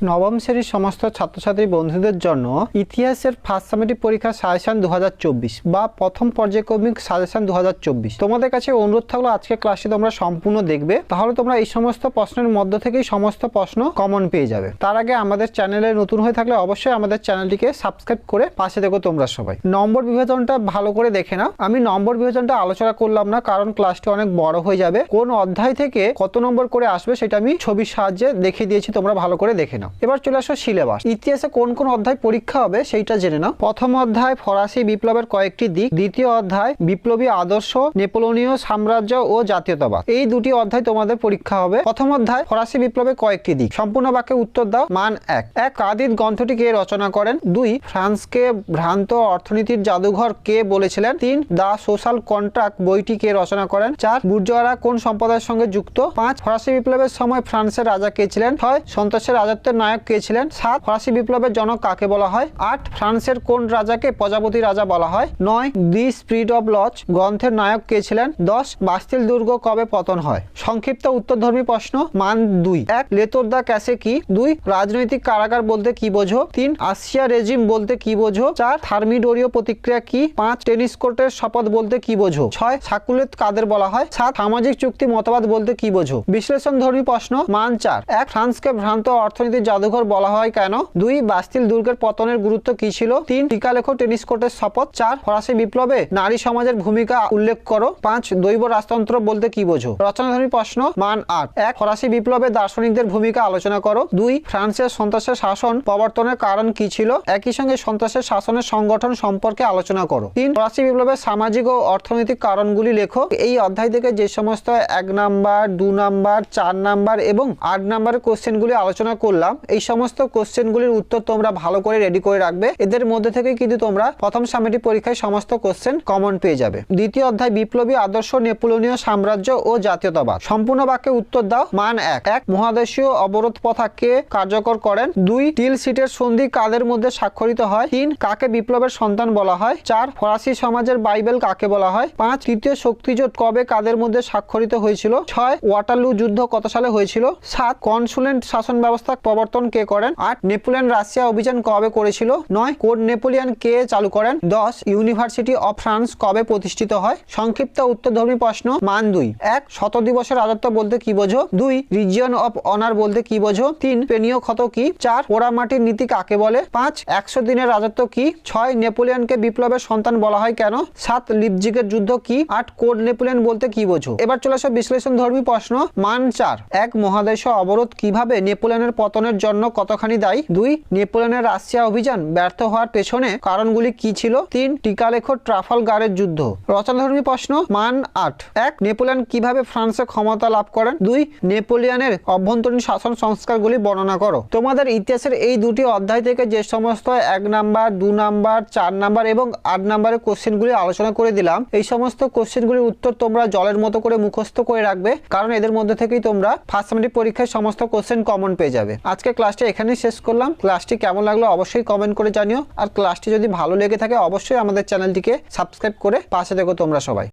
নবম শ্রেণির সমস্ত ছাত্রছাত্রী বন্ধুদের জন্য ইতিহাসের ফার্স্ট সামেটিভ পরীক্ষা সাজেশন দু হাজার চব্বিশ বা প্রথম পর্যায়ক্রমিক সাজেশন দু হাজার চব্বিশ। তোমাদের কাছে অনুরোধ থাকল আজকে ক্লাসটি তোমরা সম্পূর্ণ দেখবে, তাহলে তোমরা এই সমস্ত প্রশ্নের মধ্য থেকেই সমস্ত প্রশ্ন কমন পেয়ে যাবে। তার আগে আমাদের চ্যানেলে নতুন হয়ে থাকলে অবশ্যই আমাদের চ্যানেলটিকে সাবস্ক্রাইব করে পাশে দেখো তোমরা সবাই। নম্বর বিভাজনটা ভালো করে দেখে নাও। আমি নম্বর বিভাজনটা আলোচনা করলাম না, কারণ ক্লাসটি অনেক বড় হয়ে যাবে। কোন অধ্যায় থেকে কত নম্বর করে আসবে সেটা আমি ছবির সাহায্যে দেখিয়ে দিয়েছি, তোমরা ভালো করে দেখে নাও। এবার চলে আসো সিলেবাস। ইতিহাসে কোন কোন অধ্যায় পরীক্ষা হবে সেইটা জেনে নাও। প্রথম অধ্যায় ফরাসি বিপ্লবের কয়েকটি দিক। দ্বিতীয় অধ্যায় বিপ্লবী আদর্শ নেপোলনীয় সাম্রাজ্য ও জাতীয়তাবাদ। এই দুটি অধ্যায় তোমাদের পরীক্ষা হবে। প্রথম অধ্যায় ফরাসি বিপ্লবের কয়েকটি দিক। সম্পূর্ণ বাক্যে উত্তর দাও। মান এক। এক কাদিদ গ্রন্থটি কে রচনা করেন? দুই, ফ্রান্সকে ভ্রান্ত অর্থনীতির জাদুঘর কে বলেছিলেন? তিন দা সোশ্যাল কন্ট্রাক্ট বইটি কে রচনা করেন? চার, বুর্জোয়ারা কোন সম্প্রদায়ের সঙ্গে যুক্ত? পাঁচ, ফরাসি বিপ্লবের সময় ফ্রান্সের রাজা কে ছিলেন? ছয়, সন্তোষের রাজত্বের নায়ক কে ছিলেন? সাত, ফরাসি বিপ্লবের জনক কাকে বলা হয়? আট, ফ্রান্সের কোন রাজাকে প্রজাপতি রাজা বলা হয়? নয়, দি স্পিরিট অব লজ গ্রন্থের নায়ক কে ছিলেন? দশ, বাস্তিল দুর্গ কবে পতন হয়? সংক্ষিপ্ত উত্তরধর্মী প্রশ্ন, মান দুই। এক, লেতর দা ক্যাসে কি? দুই, রাজনৈতিক কারাগার বলতে কি বোঝো? তিন, আসিয়া রেজিম বলতে কি বোঝো? চার, থার্মিডোরীয় প্রতিক্রিয়া কি? পাঁচ, টেনিস কোর্টের শপথ বলতে কি বোঝো? ছয়, সাকুলেত কাদের বলা হয়? সাত, সামাজিক চুক্তি মতবাদ বলতে কি বোঝো? বিশ্লেষণ ধর্মী প্রশ্ন, মান চার। এক, ফ্রান্সকে ভ্রান্ত অর্থনীতির জাদুঘর বলা হয় কেন? দুই, বাস্তিল দুর্গের পতনের গুরুত্ব কি ছিল? তিন টিকা লেখো টেনিস কোর্টের শপথ। চার, ফরাসি বিপ্লবে নারী সমাজের ভূমিকা উল্লেখ করো। পাঁচ, দৈব রাজতন্ত্র বলতে কি বোঝো? রচনাধর্মী প্রশ্ন, মান আট। এক, ফরাসি বিপ্লবে দার্শনিকদের ভূমিকা আলোচনা করো। দুই, ফ্রান্সের সন্ত্রাসের শাসন প্রবর্তনের কারণ কি ছিল? একই সঙ্গে সন্ত্রাসের শাসনের সংগঠন সম্পর্কে আলোচনা করো। তিন, ফরাসি বিপ্লবের সামাজিক ও অর্থনৈতিক কারণগুলি লেখো। এই অধ্যায় থেকে যে সমস্ত এক নাম্বার, দু নাম্বার, চার নাম্বার এবং আট নাম্বারের কোশ্চেনগুলি আলোচনা করলাম এই সমস্ত কোশ্চেনগুলির উত্তর তোমরা ভালো করে রেডি করে রাখবে। এদের মধ্যে থেকে কিন্তু তোমরা প্রথম সামেটিক পরীক্ষায় সমস্ত কোশ্চেন কমন পেয়ে যাবে। দ্বিতীয় অধ্যায়, বিপ্লবী আদর্শ নেপোলিয়নীয় সাম্রাজ্য ও জাতীয়তাবাদ। সম্পূর্ণ বাক্যে উত্তর দাও। মান এক। এক, মহাদেশীয় অবরোধ প্রথা কে কার্যকর করেন। দুই টিল সিটের সন্ধি কাদের মধ্যে স্বাক্ষরিত হয়? তিন, কাকে বিপ্লবের সন্তান বলা হয়? চার, ফরাসি সমাজের বাইবেল কাকে বলা হয়? পাঁচ, তৃতীয় শক্তিজোট কবে কাদের মধ্যে স্বাক্ষরিত হয়েছিল? ছয়, ওয়াটারলু যুদ্ধ কত সালে হয়েছিল? সাত কনসুলেন্ট শাসন ব্যবস্থা প্রবর্তন কে করেন? আট, নেপোলিয়ন রাশিয়া অভিযান কবে করেছিল? নয়, কোড নেপোলিয়ন কে চালু করেন? দশ, ইউনিভার্সিটি অফ ফ্রান্স কবে প্রতিষ্ঠিত হয়? সংক্ষিপ্ত উত্তরধর্মী প্রশ্ন মান দুই এক শত দিবসের রাজত্ব বলতে কি বোঝো? দুই, রিজিয়ন অফ অনার বলতে কি বোঝো? তিন পেনীয় ক্ষত কি? চার, পোড়ামাটির নীতি কাকে বলে? পাঁচ, একশো দিনের রাজত্ব কি? ছয় নেপোলিয়নকে বিপ্লবের সন্তান বলা হয় কেন? সাত লিপজিকের যুদ্ধ কি? আট, কোড নেপোলিয়ন বলতে কি বোঝো? এবার চলে আসো বিশ্লেষণ ধর্মী প্রশ্ন, মান চার। এক, মহাদেশ অবরোধ কীভাবে নেপোলিয়নের পতনের জন্য কতখানি দায়ী? দুই, নেপোলিয়নের রাশিয়া অভিযান ব্যর্থ হওয়ার পেছনে কারণগুলি কি ছিল? তিন টিকা লেখো ট্রাফাল গারের যুদ্ধ। রচনাধর্মী প্রশ্ন, মান আট। এক, নেপোলিয়ন কীভাবে ফ্রান্সে ক্ষমতা লাভ করেন? দুই, নেপোলিয়নের অভ্যন্তরীণ শাসন সংস্কারগুলি বর্ণনা করো। তোমাদের ইতিহাসের এই দুটি অধ্যায় থেকে যে সমস্ত এক নাম্বার, দু নাম্বার, চার নাম্বার এবং আট নাম্বারের কোশ্চেনগুলি আলোচনা করে দিলাম, এই সমস্ত কোশ্চেনগুলির উত্তর তোমরা জলের মতো করে মুখস্থ করে রাখবে, কারণ এদের মধ্যে থেকেই তোমরা ফার্স্ট সেমিস্টার পরীক্ষায় সমস্ত কোশ্চেন কমন পেয়ে যাবে। আজকে ক্লাসটি এখানেই শেষ করলাম। ক্লাসটি কেমন লাগল অবশ্যই কমেন্ট করে জানিও। আর ক্লাসটি যদি ভালো লেগে থাকে, অবশ্যই আমাদের চ্যানেলটিকে সাবস্ক্রাইব করে পাশে দেখো তোমরা সবাই।